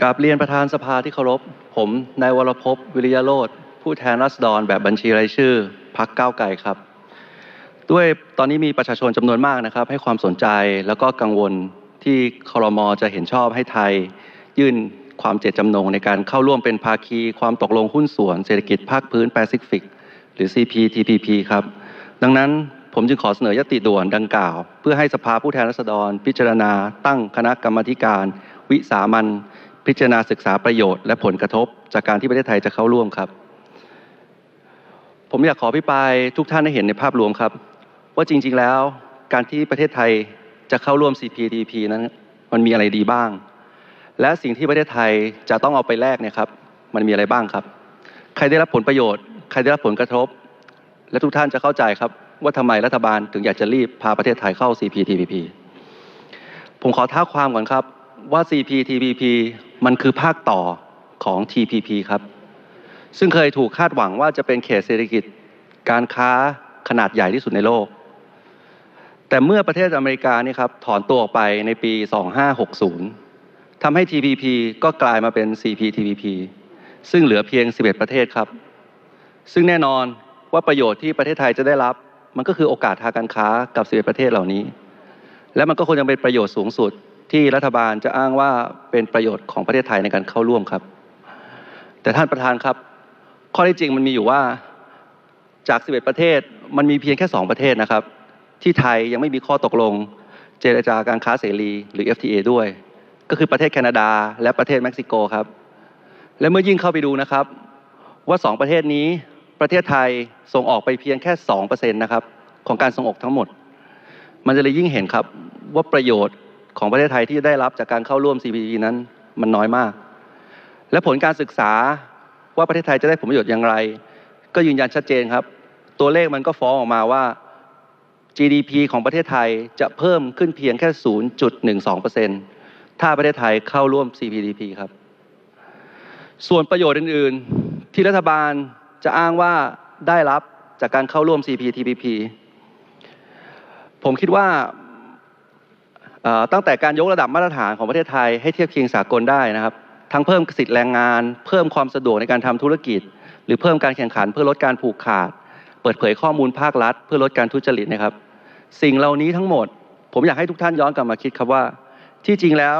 กราบเรียนประธานสภาที่เคารพ ผมนายวรพพวิริยโรธผู้แทนรัษฎรแบบบัญชีรายชื่อพักก้าวไกลครับ ด้วยตอนนี้มีประชาชนจำนวนมากนะครับ ให้ความสนใจแล้วก็กังวลที่ครมอจะเห็นชอบให้ไทย ยื่นความเจตจำนงในการเข้าร่วมเป็นภาคีความตกลงหุ้นส่วนเศรษฐกิจภาคพื้นแปซิฟิก หรือ CPTPP ครับ ดังนั้นผมจึงขอเสนอยติด่วนดังกล่าว เพื่อให้สภาผู้แทนราษฎร พิจารณา ตั้งคณะกรรมการวิสามัน พิจารณาศึกษาประโยชน์และผลกระทบ จากการที่ประเทศไทยจะเข้าร่วมครับ ผมอยากขอพิปรายทุกท่านให้เห็นในภาพรวมครับ ว่าจริง ๆแล้วการที่ประเทศไทยจะเข้าร่วม CPTPP นั้นมันมีอะไรดีบ้าง และสิ่งที่ประเทศไทยจะต้องเอาไปแลกเนี่ยครับ มันมีอะไรบ้างครับ ใครได้รับผลประโยชน์ ใครได้รับผลกระทบ และทุกท่านจะเข้าใจครับ ว่าทำไมรัฐบาลถึงอยากจะรีบพาประเทศไทยเข้า CPTPP ผมขอท้าความก่อนครับว่า CPTPP มันคือภาคต่อของ TPP ครับ ซึ่งเคยถูกคาดหวังว่าจะเป็นเขตเศรษฐกิจ การค้าขนาดใหญ่ที่สุดในโลก แต่เมื่อประเทศอเมริกานี่ครับถอนตัวออกไปในปี 2560 ทำให้ TPP ก็กลายมาเป็น CPTPP ซึ่งเหลือเพียง 11 ประเทศครับ ซึ่งแน่นอนว่าประโยชน์ที่ประเทศไทยจะได้รับ มันก็คือโอกาสทางการค้ากับ 11 ประเทศเหล่านี้ และมันก็ควรจะเป็นประโยชน์สูงสุด ที่รัฐบาลจะอ้างว่าเป็นประโยชน์ของประเทศไทยในการเข้าร่วมครับ แต่ท่านประธานครับ ข้อที่จริงมันมีอยู่ว่าจาก 11 ประเทศมันมีเพียงแค่ 2 ประเทศนะครับ ที่ไทยยังไม่มีข้อตกลง เจรจาการค้าเสรีหรือ FTA ด้วย ก็คือประเทศแคนาดา และประเทศเม็กซิโกครับ และเมื่อยิ่งเข้าไปดูนะครับ ว่า 2 ประเทศนี้ประเทศไทยส่งออกไปเพียงแค่2%นะครับของการส่งออกทั้งหมด มันจะเลยยิ่งเห็นครับว่าประโยชน์ ของประเทศไทยที่ได้รับจากการเข้าร่วม CPTPP นั้นมันน้อยมาก และผลการศึกษาว่าประเทศไทยจะได้ผลประโยชน์อย่างไร ก็ยืนยันชัดเจนครับ ตัวเลขมันก็ฟ้องออกมาว่า GDP ของประเทศไทยจะเพิ่มขึ้นเพียงแค่ 0.12%ถ้าประเทศไทยเข้าร่วม CPTPP ครับ ส่วนประโยชน์อื่น ๆ ที่รัฐบาลจะอ้างว่าได้รับจากการเข้าร่วม CPTPP ผมคิดว่า ตั้งแต่การยกระดับมาตรฐานของประเทศไทยให้เทียบเคียงสากลได้นะครับ ทั้งเพิ่มสิทธิแรงงาน เพิ่มความสะดวกในการทำธุรกิจ หรือเพิ่มการแข่งขันเพื่อลดการผูกขาด เปิดเผยข้อมูลภาครัฐ เพื่อลดการทุจริตนะครับ สิ่งเหล่านี้ทั้งหมด ผมอยากให้ทุกท่านย้อนกลับมาคิดครับว่า ที่จริงแล้ว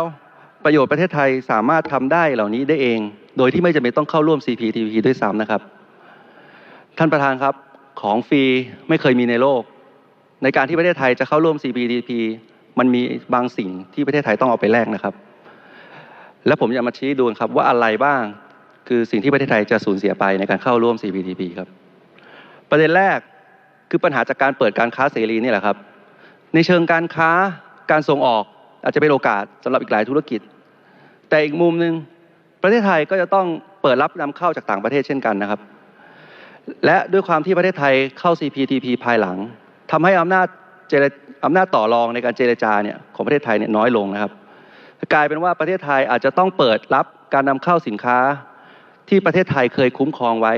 ประโยชน์ประเทศไทยสามารถทำได้เหล่านี้ได้เอง โดยที่ไม่จำเป็นต้องเข้าร่วม CPTPP ด้วยซ้ำนะครับ ท่านประธานครับของฟรีไม่เคยมีในโลก ในการที่ประเทศไทยจะเข้าร่วม CPTPP มันมีบางสิ่งที่ประเทศไทยต้องเอาไปแลกนะครับ และผมอยากมาชี้ดูครับว่าอะไรบ้างคือสิ่งที่ประเทศไทยจะสูญเสียไปในการเข้าร่วม CPTP ครับ ประเด็นแรกคือปัญหาจากการเปิดการค้าเสรีนี่แหละครับ ในเชิงการค้าการส่งออกอาจจะเป็นโอกาสสำหรับอีกหลายธุรกิจ แต่อีกมุมหนึ่งประเทศไทยก็จะต้องเปิดรับนำเข้าจากต่างประเทศเช่นกันนะครับ และด้วยความที่ประเทศไทยเข้า CPTPP ภายหลังทำให้อำนาจเจร อำนาจต่อรองในการเจรจาเนี่ยของประเทศไทยเนี่ยน้อยลงนะครับ กลายเป็นว่าประเทศไทยอาจจะต้องเปิดรับการนำเข้าสินค้าที่ประเทศไทยเคยคุ้มครองไว้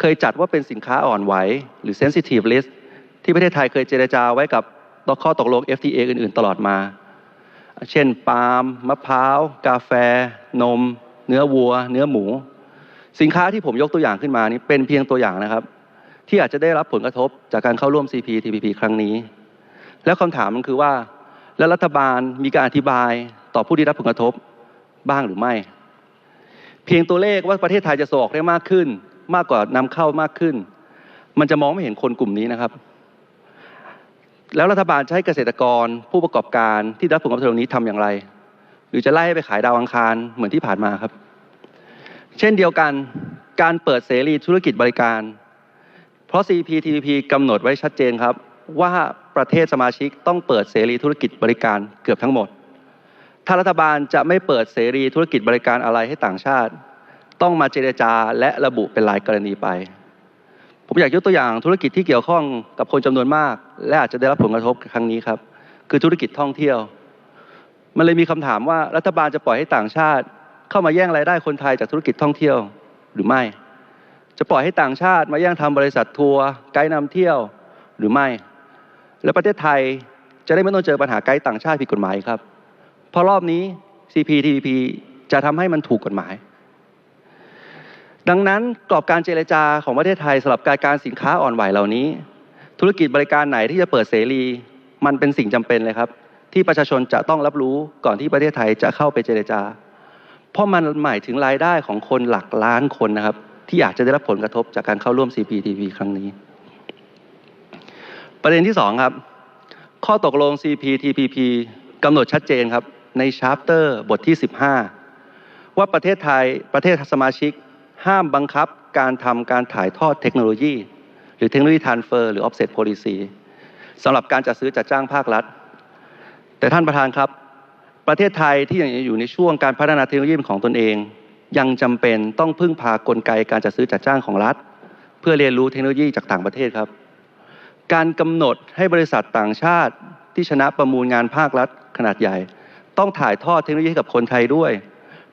เคยจัดว่าเป็นสินค้าอ่อนไหวหรือ sensitive list ที่ประเทศไทยเคยเจรจาไว้กับตอข้อตกลง FTA อื่น ๆ ตลอดมา เช่น ปาล์ม มะพร้าว กาแฟ นม เนื้อวัว เนื้อหมู สินค้าที่ผมยกตัวอย่างขึ้นมานี้เป็นเพียงตัวอย่างนะครับ ที่อาจจะได้รับผลกระทบจากการเข้าร่วม CPTPP ครั้งนี้ แล้วคำถามมันคือว่า แล้วรัฐบาลมีการอธิบายต่อผู้ที่รับผลกระทบบ้างหรือไม่ เพียงตัวเลขว่าประเทศไทยจะส่งออกได้มากขึ้น มากกว่านำเข้ามากขึ้น มันจะมองไม่เห็นคนกลุ่มนี้นะครับ แล้วรัฐบาลจะให้เกษตรกรผู้ประกอบการที่รับผลกระทบตรงนี้ทำอย่างไร หรือจะไล่ให้ไปขายดาวอังคารเหมือนที่ผ่านมาครับ เช่นเดียวกันการเปิดเสรีธุรกิจบริการ เพราะ CPTPP กำหนดไว้ชัดเจนครับ ว่าประเทศสมาชิกต้องเปิดเสรีธุรกิจบริการเกือบทั้งหมด ถ้ารัฐบาลจะไม่เปิดเสรีธุรกิจบริการอะไรให้ต่างชาติ ต้องมาเจรจาและระบุเป็นรายกรณีไป ผมอยากยกตัวอย่างธุรกิจที่เกี่ยวข้องกับคนจำนวนมาก และอาจจะได้รับผลกระทบครั้งนี้ครับ คือธุรกิจท่องเที่ยว มันเลยมีคำถามว่ารัฐบาลจะปล่อยให้ต่างชาติ เข้ามาแย่งรายได้คนไทยจากธุรกิจท่องเที่ยวหรือไม่ จะปล่อยให้ต่างชาติมาแย่งทำบริษัททัวร์ไกด์นำเที่ยวหรือไม่ และประเทศไทยจะได้ไม่ต้องเจอปัญหาไกด์ต่างชาติผิดกฎหมายครับ เพราะรอบนี้ CPTPP จะทำให้มันถูกกฎหมาย ดังนั้นกรอบการเจรจาของประเทศไทยสำหรับการการสินค้าอ่อนไหวเหล่านี้ ธุรกิจบริการไหนที่จะเปิดเสรี มันเป็นสิ่งจำเป็นเลยครับ ที่ประชาชนจะต้องรับรู้ก่อนที่ประเทศไทยจะเข้าไปเจรจา เพราะมันหมายถึงรายได้ของคนหลักล้านคนนะครับ ที่อาจจะได้รับผลกระทบจากการเข้าร่วม CPTPP ครั้งนี้ ประเด็นที่สองครับข้อตกลง CPTPP กำหนดชัดเจนครับในชาร์เตอร์บทที่ 15 ว่าประเทศไทยประเทศสมาชิก ห้ามบังคับการทำการถ่ายทอดเทคโนโลยี หรือเทคโนโลยีทานเฟอร์หรือ offset policy สำหรับการจัดซื้อจัดจ้างภาครัฐ แต่ท่านประธานครับ ประเทศไทยที่ยังอยู่ในช่วงการพัฒนาเทคโนโลยีของตนเอง ยังจำเป็นต้องพึ่งพากลไกการจัดซื้อจัดจ้างของรัฐ เพื่อเรียนรู้เทคโนโลยีจากต่างประเทศครับ การกำหนดให้บริษัทต่างชาติที่ชนะประมูลงานภาครัฐขนาดใหญ่ ต้องถ่ายทอดเทคโนโลยีให้กับคนไทยด้วย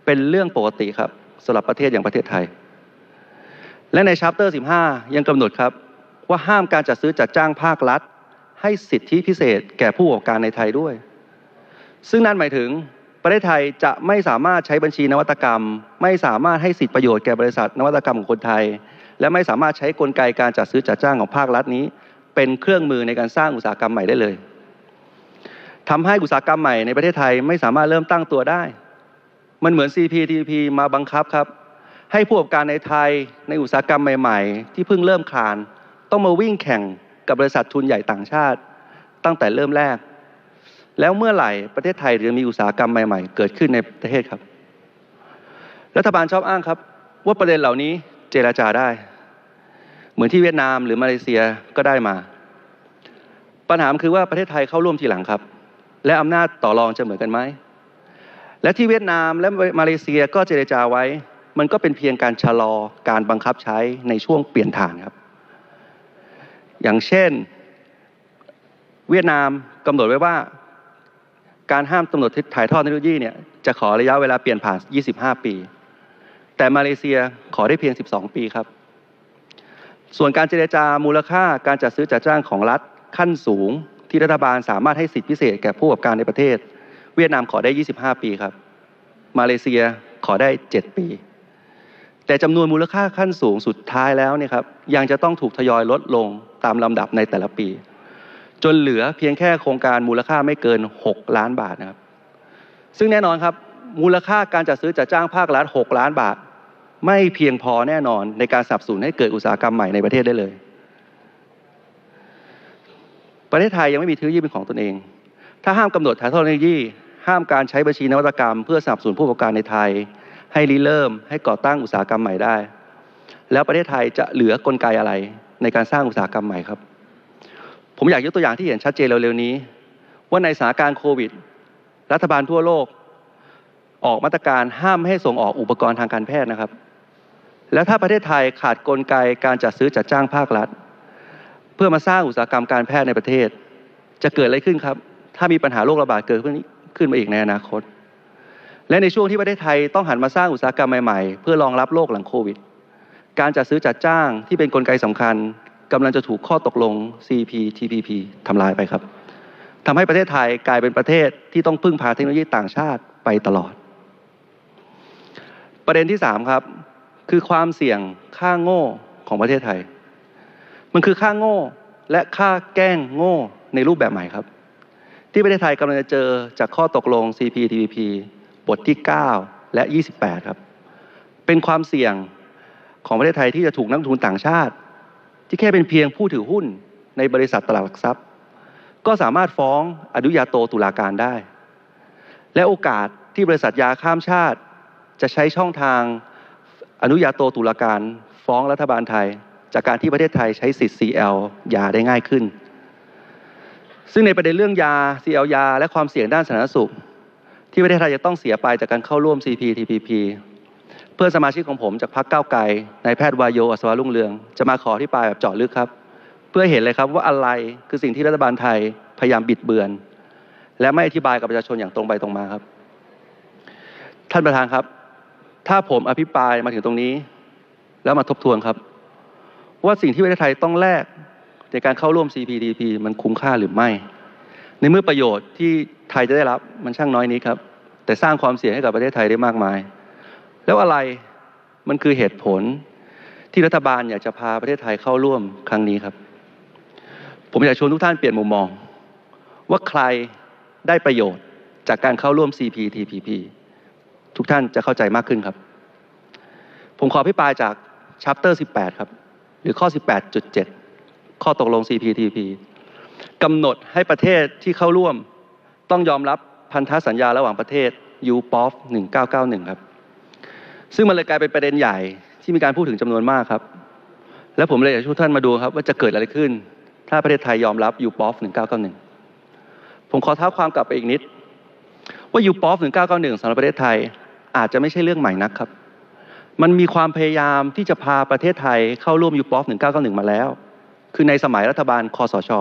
เป็นเรื่องปกติครับสำหรับประเทศอย่างประเทศไทย และในชาร์เตอร์ 15 ยังกำหนดครับ ว่าห้ามการจัดซื้อจัดจ้างภาครัฐ ให้สิทธิพิเศษแก่ผู้ประกอบการในไทยด้วย ซึ่งนั่นหมายถึงประเทศไทยจะไม่สามารถใช้บัญชีนวัตกรรม ไม่สามารถให้สิทธิประโยชน์แก่บริษัทนวัตกรรมของคนไทย และไม่สามารถใช้กลไกการจัดซื้อจัดจ้างของภาครัฐนี้ เป็นเครื่องมือในการสร้างอุตสาหกรรมใหม่ได้เลยทำให้อุตสาหกรรมใหม่ในประเทศไทยไม่สามารถเริ่มตั้งตัวได้ มันเหมือน CPTPP มาบังคับครับ ให้ผู้ประกอบการในไทยในอุตสาหกรรมใหม่ ๆ ที่เพิ่งเริ่มคลาน ต้องมาวิ่งแข่งกับบริษัททุนใหญ่ต่างชาติ ตั้งแต่เริ่มแรก แล้วเมื่อไหร่ประเทศไทยจะมีอุตสาหกรรมใหม่ ๆ เกิดขึ้นในประเทศครับ รัฐบาลชอบอ้างครับ ว่าประเด็นเหล่านี้เจราจาได้ เหมือนที่เวียดนามหรือมาเลเซียก็ได้มา ปัญหาคือว่าประเทศไทยเข้าร่วมทีหลังครับ และอำนาจต่อรองจะเหมือนกันไหมและที่เวียดนามและมาเลเซียก็เจรจาไว้ มันก็เป็นเพียงการชะลอการบังคับใช้ในช่วงเปลี่ยนฐานครับ อย่างเช่น เวียดนามกำหนดไว้ว่า การห้ามกำหนดถ่ายทอดเทคโนโลยีเนี่ยจะขอระยะเวลาเปลี่ยนผ่าน 25 ปี แต่มาเลเซียขอได้เพียง 12 ปีครับ ส่วนการเจรจามูลค่าการจัดซื้อจัดจ้างของรัฐขั้นสูง ที่รัฐบาลสามารถให้สิทธิพิเศษแก่ผู้ประกอบการในประเทศ เวียดนามขอได้ 25 ปีครับ มาเลเซียขอได้ 7 ปี แต่จำนวนมูลค่าขั้นสูงสุดท้ายแล้วเนี่ยครับยังจะต้องถูกทยอยลดลงตามลำดับในแต่ละปี จนเหลือเพียงแค่โครงการมูลค่าไม่เกิน 6 ล้านบาทนะครับซึ่งแน่นอนครับมูลค่าการจัดซื้อจัดจ้างภาครัฐ 6 ล้านบาท ไม่เพียงพอแน่นอนในการสับสนให้เกิดอุตสาหกรรมใหม่ในประเทศได้เลย ประเทศไทยยังไม่มีเทคโนโลยีเป็นของตนเอง ถ้าห้ามกำหนดถ่ายทอดเทคโนโลยี ห้ามการใช้บัญชีนวัตกรรม เพื่อสับสนผู้ประกอบการในไทย ให้ริเริ่ม ให้ก่อตั้งอุตสาหกรรมใหม่ได้ แล้วประเทศไทยจะเหลือกลไกอะไรในการสร้างอุตสาหกรรมใหม่ครับ ผมอยากยกตัวอย่างที่เห็นชัดเจนเร็วๆนี้ ว่าในสถานการณ์โควิด รัฐบาลทั่วโลก ออกมาตรการห้ามให้ส่งออกอุปกรณ์ทางการแพทย์นะครับ แล้วถ้าประเทศไทยขาดกลไกการจัดซื้อจัดจ้างภาครัฐ เพื่อมาสร้างอุตสาหกรรมการแพทย์ในประเทศ จะเกิดอะไรขึ้นครับ ถ้ามีปัญหาโรคระบาดเกิดขึ้นมาอีกในอนาคต และในช่วงที่ประเทศไทยต้องหันมาสร้างอุตสาหกรรมใหม่ๆ เพื่อรองรับโลกหลังโควิด การจัดซื้อจัดจ้างที่เป็นนกลไกสำคัญกำลังจะถูกข้อตกลง CPTPP ทำลายไปครับทำให้ประเทศไทยกลายเป็นประเทศที่ต้องพึ่งพาเทคโนโลยีต่างชาติไปตลอด ประเด็นที่3ครับ คือความเสี่ยงค่าโง่ของประเทศไทย มันคือค่าโง่และค่าแกล้งโง่ในรูปแบบใหม่ครับ ที่ประเทศไทยกำลังจะเจอจากข้อตกลง CPTPP บทที่ 9 และ 28 ครับ เป็นความเสี่ยงของประเทศไทยที่จะถูกนักทุนต่างชาติ ที่แค่เป็นเพียงผู้ถือหุ้นในบริษัทตลาดหลักทรัพย์ ก็สามารถฟ้องอนุญาโตตุลาการได้ และโอกาสที่บริษัทยาข้ามชาติ จะใช้ช่องทาง อนุญาโตตุลาการฟ้องรัฐบาลไทย จากการที่ประเทศไทยใช้สิทธิ์ CL ยาได้ง่ายขึ้น ซึ่งในประเด็นเรื่องยา CL ยา และความเสี่ยงด้านสาธารณสุข ที่ประเทศไทยจะต้องเสียไปจากการเข้าร่วม CPTPP เพื่อนสมาชิกของผมจากพรรคก้าวไกลนายแพทย์วายโยอัศวรุ่งเรือง จะมาขอที่ปลายแบบเจาะลึกครับ เพื่อเห็นเลยครับว่าอะไรคือสิ่งที่รัฐบาลไทยพยายามบิดเบือน และไม่อธิบายกับประชาชนอย่างตรงไปตรงมาครับ ท่านประธานครับ ถ้าผมอภิปรายมาถึงตรงนี้ แล้วมาทบทวนครับ ว่าสิ่งที่ประเทศไทยต้องแลกในการเข้าร่วม CPTPP มันคุ้มค่าหรือไม่ ในเมื่อประโยชน์ที่ไทยจะได้รับมันช่างน้อยนี้ครับ แต่สร้างความเสี่ยงให้กับประเทศไทยได้มากมาย แล้วอะไรมันคือเหตุผลที่รัฐบาลอยากจะพาประเทศไทยเข้าร่วมครั้งนี้ครับ ผมอยากชวนทุกท่านเปลี่ยนมุมมอง ว่าใครได้ประโยชน์จากการเข้าร่วม CPTPP ทุกท่านจะเข้าใจมากขึ้นครับ ผมขอพิปรายจากชัปเตอร์ 18 ครับ หรือข้อ 18.7 ข้อตกลง CPTP กำหนดให้ประเทศที่เข้าร่วม ต้องยอมรับพันธสัญญาระหว่างประเทศ UPOF 1991 ครับ ซึ่งมันเลยกลายเป็นประเด็นใหญ่ที่มีการพูดถึงจำนวนมากครับ และผมเลยอยากให้ทุกท่านมาดูครับ ว่าจะเกิดอะไรขึ้น ถ้าประเทศไทยยอมรับ UPOF 1991 ผมขอเท้าความกลับไปอีกนิดว่า UPOF 1991สำหรับประเทศไทย อาจจะไม่ใช่เรื่องใหม่นักครับ มันมีความพยายามที่จะพาประเทศไทยเข้าร่วม UPOF 1991 มาแล้ว คือในสมัยรัฐบาลคอสช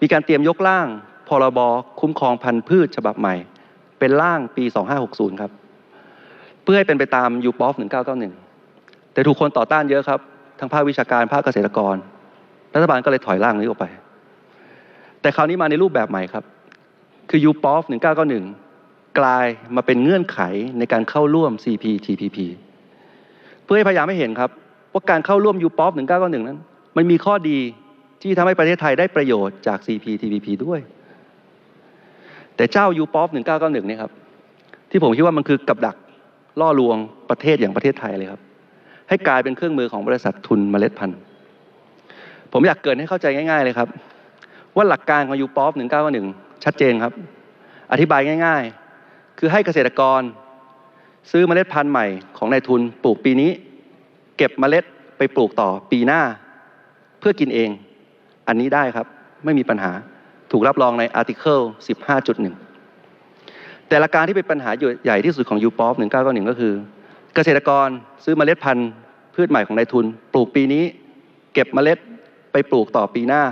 มีการเตรียมยกร่าง พรบคุ้มครองพันธุ์พืชฉบับใหม่ เป็นร่างปี 2560 ครับ เพื่อให้เป็นไปตาม UPOF 1991 แต่ถูกคนต่อต้านเยอะครับ ทั้งภาควิชาการภาคเกษตรกร รัฐบาลก็เลยถอยร่างนี้ออกไป แต่คราวนี้มาในรูปแบบใหม่ครับ คือ UPOF 1991 กลายมาเป็นเงื่อนไขในการเข้าร่วม CPTPP เพื่อให้พยายามให้เห็นครับ ว่าการเข้าร่วม UPOF 1991 นั้น มันมีข้อดีที่ทำให้ประเทศไทยได้ประโยชน์จาก CPTPP ด้วย แต่เจ้า UPOF 1991เนี่ยครับ ที่ผมคิดว่ามันคือกับดักล่อลวงประเทศอย่างประเทศไทยเลยครับ ให้กลายเป็นเครื่องมือของบริษัททุนเมล็ดพันธุ์ ผมอยากเกินให้เข้าใจง่าย ๆ เลยครับ ว่าหลักการของ UPOF 1991 ชัดเจนครับ อธิบายง่าย ๆ คือให้เกษตรกร ซื้อเมล็ดพันธุ์ใหม่ของนายทุนปลูกปีนี้ เก็บเมล็ดไปปลูกต่อปีหน้า เพื่อกินเอง อันนี้ได้ครับไม่มีปัญหาถูกรับรองในอาร์ติเคิล 15.1 แต่ลัการที่เป็นปัญหาใหญ่ที่สุดของ UPOF 1991 ก็คือ เกษตรกรซื้อเมล็ดพันธุ์พืชใหม่ของนายทุน ปลูกปีนี้ เก็บเมล็ดไปปลูกต่อปีหน้า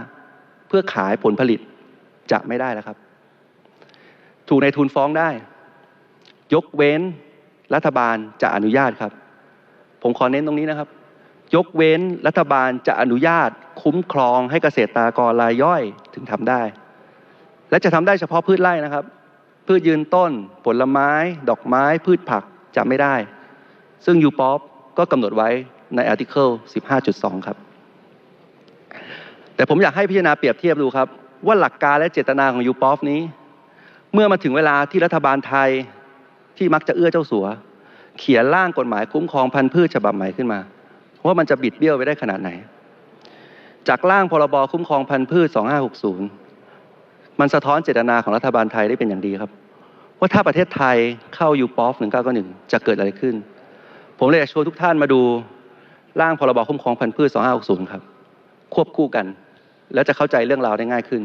เพื่อขายผลผลิตจะไม่ได้แล้วครับ ถูกนายทุนฟ้องได้ ยกเว้นรัฐบาลจะอนุญาตครับ ผมขอเน้นตรงนี้นะครับ ยกเว้นรัฐบาลจะอนุญาตคุ้มครองให้เกษตรกรรายย่อยถึงทำได้ และจะทำได้เฉพาะพืชไร่นะครับ พืชยืนต้น ผลไม้ ดอกไม้ พืชผักจะไม่ได้ ซึ่ง UPOP ก็กำหนดไว้ในอาร์ติเคิล15.2 ครับ แต่ผมอยากให้พิจารณาเปรียบเทียบดูครับ ว่าหลักการและเจตนาของ UPOP นี้ เมื่อมาถึงเวลาที่รัฐบาลไทย ที่มักจะเอื้อเจ้าสัว เขียนร่างกฎหมายคุ้มครองพันธุ์พืชฉบับใหม่ขึ้นมา ว่ามันจะบิดเบี้ยวไปได้ขนาดไหน จากร่างพรบคุ้มครองพันธุ์พืช 2560 มันสะท้อนเจตนาของรัฐบาลไทยได้เป็นอย่างดีครับ ว่าถ้าประเทศไทยเข้า UPOF 1991 จะเกิดอะไรขึ้น ผมเลยอยากชวนทุกท่านมาดูร่างพรบคุ้มครองพันธุ์พืช 2560 ครับ ควบคู่กัน แล้วจะเข้าใจเรื่องราวได้ง่ายขึ้น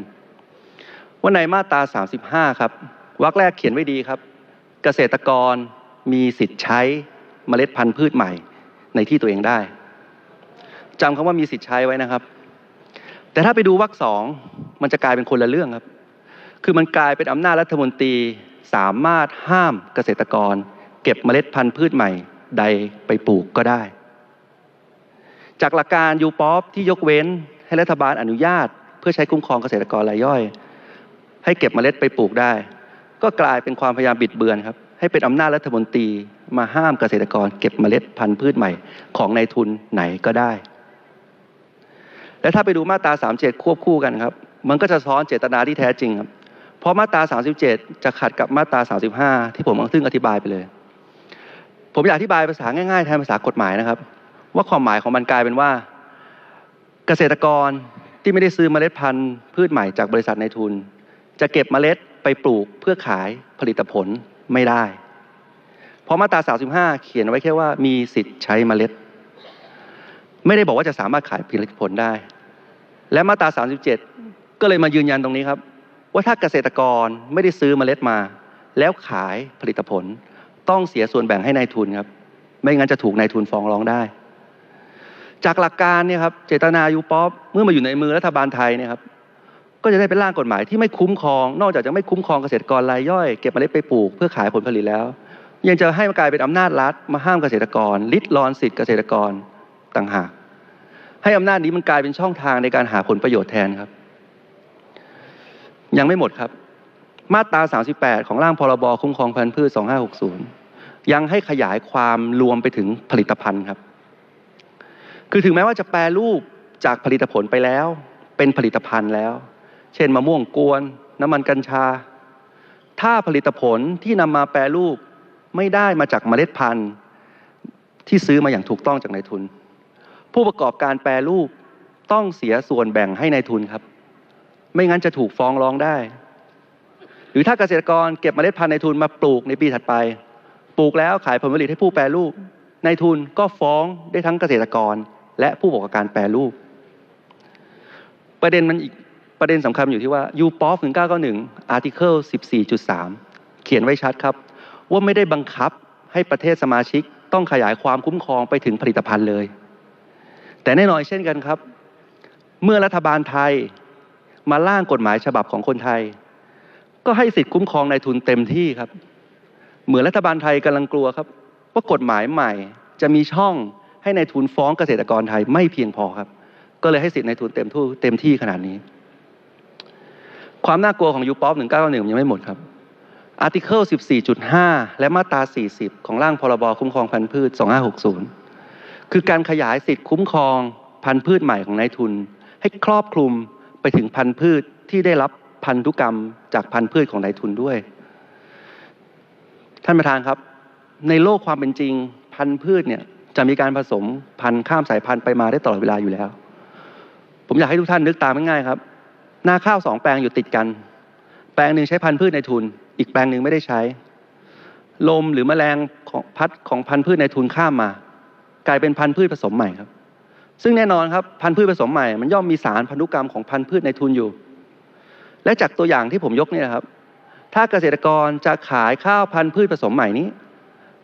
ว่าในมาตรา 35 ครับวรรคแรกเขียนไว้ดีครับ เกษตรกรมีสิทธิ์ใช้เมล็ดพันธุ์พืชใหม่ในที่ตัวเองได้จำคำว่ามีสิทธิ์ใช้ไว้นะครับ แต่ถ้าไปดูวรรคสองมันจะกลายเป็นคนละเรื่องครับ คือมันกลายเป็นอำนาจรัฐมนตรีสามารถห้ามเกษตรกร เก็บเมล็ดพันธุ์พืชใหม่ใดไปปลูกก็ได้ จากหลักการยูปอปที่ยกเว้นให้รัฐบาลอนุญาต เพื่อใช้คุ้มครองเกษตรกรรายย่อย ให้เก็บเมล็ดไปปลูกได้ ก็กลายเป็นความพยายามบิดเบือนครับ ให้เป็นอำนาจรัฐมนตรีมาห้ามเกษตรกรเก็บเมล็ดพันธุ์พืชใหม่ของนายทุนไหนก็ได้ และถ้าไปดูมาตรา 37 ควบคู่กันครับ มันก็จะซ้อนเจตนาที่แท้จริงครับ เพราะมาตรา 37 จะขัดกับมาตรา 35 ที่ผมซึ่งอธิบายไปเลย ผมอยากอธิบายภาษาง่ายๆแทนภาษากฎหมายนะครับ ว่าความหมายของมันกลายเป็นว่า เกษตรกรที่ไม่ได้ซื้อเมล็ดพันธุ์พืชใหม่จากบริษัทในทุน จะเก็บเมล็ด ไปปลูกเพื่อขายผลิตผลไม่ได้ เพราะมาตรา 35 เขียนไว้แค่ว่ามีสิทธิ์ใช้เมล็ด ไม่ได้บอกว่าจะสามารถขายผลิตผลได้ และมาตรา 37 ก็เลยมายืนยันตรงนี้ครับ ว่าถ้าเกษตรกรไม่ได้ซื้อเมล็ดมา แล้วขายผลิตผล ต้องเสียส่วนแบ่งให้ในายทุนครับ ไม่งั้นจะถูกนายทุนฟ้องร้องได้ จากหลักการเนี่ยครับเจตนายูป๊อปเมื่อมาอยู่ในมือรัฐบาลไทยเนี่ยครับ ก็จะได้เป็นร่างกฎหมายที่ไม่คุ้มครอง นอกจากจะไม่คุ้มครองเกษตรกรรายย่อยเก็บเมล็ดไปปลูกเพื่อขายผลผลิตแล้ว ยังจะให้มันกลายเป็นอำนาจรัฐมาห้ามเกษตรกรลิดรอนสิทธิเกษตรกรต่างหาก ให้อำนาจนี้มันกลายเป็นช่องทางในการหาผลประโยชน์แทนครับ ยังไม่หมดครับ มาตรา 38 ของร่างพรบคุ้มครองพันธุ์พืช 2560 ยังให้ขยายความรวมไปถึงผลิตภัณฑ์ครับ คือถึงแม้ว่าจะแปลรูปจากผลิตผลไปแล้ว เป็นผลิตภัณฑ์แล้ว เช่นมะม่วงกวน น้ำมันกัญชา ถ้าผลิตผลที่นำมาแปรรูปไม่ได้มาจากเมล็ดพันธุ์ ที่ซื้อมาอย่างถูกต้องจากนายทุน ผู้ประกอบการแปรรูปต้องเสียส่วนแบ่งให้ในายทุนครับ ไม่งั้นจะถูกฟ้องร้องได้ หรือถ้าเกษตรกรเก็บเมล็ดพันธุ์ในทุนมาปลูกในปีถัดไป ปลูกแล้วขายผลผลิตให้ผู้แปรรูปนายทุนก็ฟ้องได้ทั้งเกษตรกรและผู้ประกอบการแปรรูป ประเด็นมันอีก ประเด็นสำคัญอยู่ที่ว่า u p o f 1991 article 14.3 เขียนไว้ชัดครับ ว่าไม่ได้บังคับให้ประเทศสมาชิกต้องขยายความคุ้มครองไปถึงผลิตภัณฑ์เลย แต่แน่นอนเช่นกันครับ เมื่อรัฐบาลไทยมาร่างกฎหมายฉบับของคนไทย ก็ให้สิทธิคุ้มครองนายทุนเต็มที่ครับ เหมือนรัฐบาลไทยกำลังกลัวครับ ว่ากฎหมายใหม่จะมีช่องให้ในายทุนฟ้องเกษตรกรไทยไม่เพียงพอครับ ก็เลยให้สิทธิในายทุนเต็มที่เต็มที่ขนาดนี้ ความน่ากลัวของยูป๊อป1991ยังไม่หมดครับอาร์ติเคิล 14.5 และมาตรา 40 ของร่างพรบคุ้มครองพันธุ์พืช 2560 คือการขยายสิทธิคุ้มครองพันธุ์พืชใหม่ของนายทุน ให้ครอบคลุมไปถึงพันธุ์พืชที่ได้รับพันธุกรรมจากพันธุ์พืชของนายทุนด้วย ท่านประธานครับ ในโลกความเป็นจริงพันธุ์พืชเนี่ยจะมีการผสมพันธุ์ข้ามสายพันธุ์ไปมาได้ตลอดเวลาอยู่แล้ว ผมอยากให้ทุกท่านนึกตามง่ายๆครับ นาข้าวสองแปลงอยู่ติดกัน แปลงหนึ่งใช้พันธุ์พืชในทุน อีกแปลงหนึ่งไม่ได้ใช้ ลมหรือแมลงของพัดของพันธุ์พืชในทุนข้ามมา กลายเป็นพันธุ์พืชผสมใหม่ครับ ซึ่งแน่นอนครับพันธุ์พืชผสมใหม่ มันย่อมมีสารพันธุกรรมของพันธุ์พืชในทุนอยู่ และจากตัวอย่างที่ผมยกนี่นะครับ ถ้าเกษตรกรจะขายข้าวพันธุ์พืชผสมใหม่นี้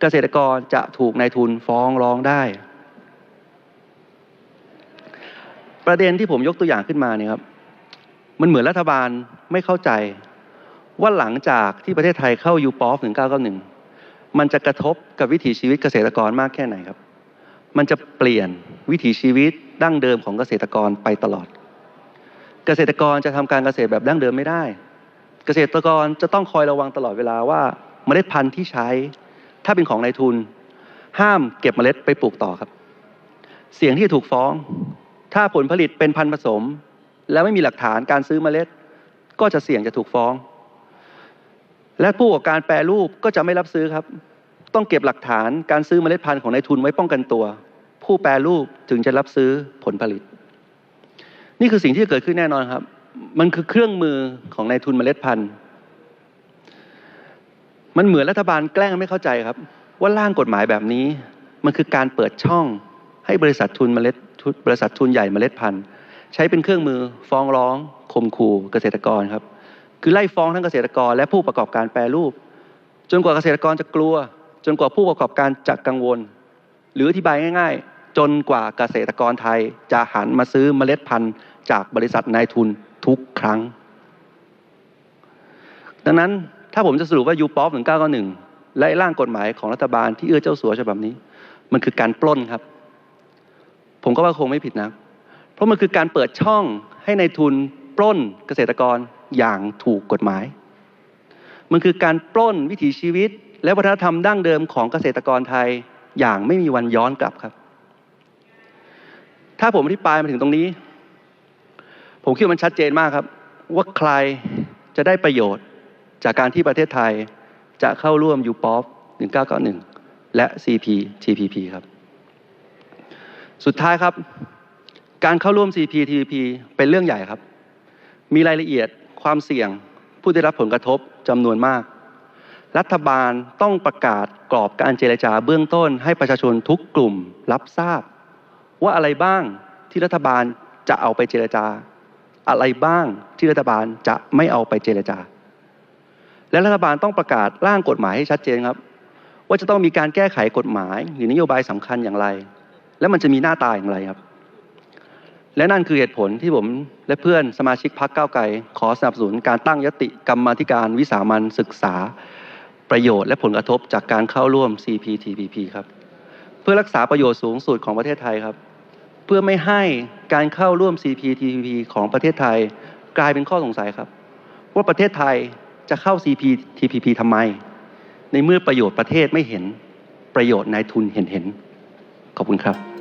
เกษตรกรจะถูกนายทุนฟ้องร้องได้ประเด็นที่ผมยกตัวอย่างขึ้นมาเนี่ยครับ มันเหมือนรัฐบาลไม่เข้าใจ ว่าหลังจากที่ประเทศไทยเข้ายูปอฟ1991 มันจะกระทบกับวิถีชีวิตเกษตรกรมากแค่ไหนครับ มันจะเปลี่ยนวิถีชีวิตดั้งเดิมของเกษตรกรไปตลอด เกษตรกรจะทำการเกษตรแบบดั้งเดิมไม่ได้ เกษตรกรจะต้องคอยระวังตลอดเวลาว่าเมล็ดพันธุ์ที่ใช้ ถ้าเป็นของนายทุน ห้ามเก็บเมล็ดไปปลูกต่อครับ เสี่ยงที่ถูกฟ้อง ถ้าผลผลิตเป็นพันธุ์ผสม แล้วไม่มีหลักฐานการซื้อเมล็ด ก็จะเสี่ยงจะถูกฟ้อง และผู้ประกอบการแปรรูปก็จะไม่รับซื้อครับ ต้องเก็บหลักฐานการซื้อเมล็ดพันธุ์ของนายทุนไว้ป้องกันตัว ผู้แปรรูปถึงจะรับซื้อผลผลิต นี่คือสิ่งที่จะเกิดขึ้นแน่นอนครับ มันคือเครื่องมือของนายทุนเมล็ดพันธุ์ มันเหมือนรัฐบาลแกล้งไม่เข้าใจครับ ว่าร่างกฎหมายแบบนี้ มันคือการเปิดช่องให้บริษัททุนเมล็ดบริษัททุนใหญ่เมล็ดพันธุ์ ใช้เป็นเครื่องมือฟ้องร้องข่มขู่เกษตรกรครับ คือไล่ฟ้องทั้งเกษตรกร และผู้ประกอบการแปรรูป จนกว่าเกษตรกรจะกลัว จนกว่าผู้ประกอบการจะกังวล หรืออธิบายง่าย ๆ จนกว่าเกษตรกรไทยจะหันมาซื้อเมล็ดพันธุ์จากบริษัทนายทุนทุกครั้ง ดังนั้นถ้าผมจะสรุปว่ายูป๊อป1991และร่างกฎหมายของรัฐบาลที่เอื้อเจ้าสัวฉบับนี้ มันคือการปล้นครับ ผมก็ว่าคงไม่ผิดนะ เพราะมันคือการเปิดช่องให้ในายทุนปล้นเกษตรกรอย่างถูกกฎหมาย มันคือการปล้นวิถีชีวิต และวัฒนธรรมดั้งเดิมของเกษตรกรไทยอย่างไม่มีวันย้อนกลับครับ ถ้าผมอธิบายมาถึงตรงนี้ ผมคิดว่ามันชัดเจนมากครับ ว่าใครจะได้ประโยชน์จากการที่ประเทศไทยจะเข้าร่วม u p o f 1991 และ CPTPP ครับ สุดท้ายครับ การเข้าร่วม CPTPP เป็นเรื่องใหญ่ครับ มีรายละเอียดความเสี่ยงผู้ได้รับผลกระทบจำนวนมาก รัฐบาลต้องประกาศกรอบการเจรจาเบื้องต้น ให้ประชาชนทุกกลุ่มรับทราบ ว่าอะไรบ้างที่รัฐบาลจะเอาไปเจรจา อะไรบ้างที่รัฐบาลจะไม่เอาไปเจรจา และรัฐบาลต้องประกาศร่างกฎหมายให้ชัดเจนครับ ว่าจะต้องมีการแก้ไขกฎหมายหรือนโยบายสำคัญอย่างไร และมันจะมีหน้าตาอย่างไรครับ และนั่นคือเหตุผลที่ผมและเพื่อนสมาชิกพรรคก้าไกลขอสนับสนุนการตั้งยติกรรมาธิการวิสามันศึกษา ประโยชน์และผลกระทบจากการเข้าร่วม CPTPP ครับ เพื่อรักษาประโยชน์สูงสุดของประเทศไทยครับ เพื่อไม่ให้การเข้าร่วม CPTPP ของประเทศไทยกลายเป็นข้อสงสัยครับ ว่าประเทศไทยจะเข้า CPTPP ทำไม ในเมื่อประโยชน์ประเทศไม่เห็นประโยชน์นายทุนเห็นเห็นขอบคุณครับ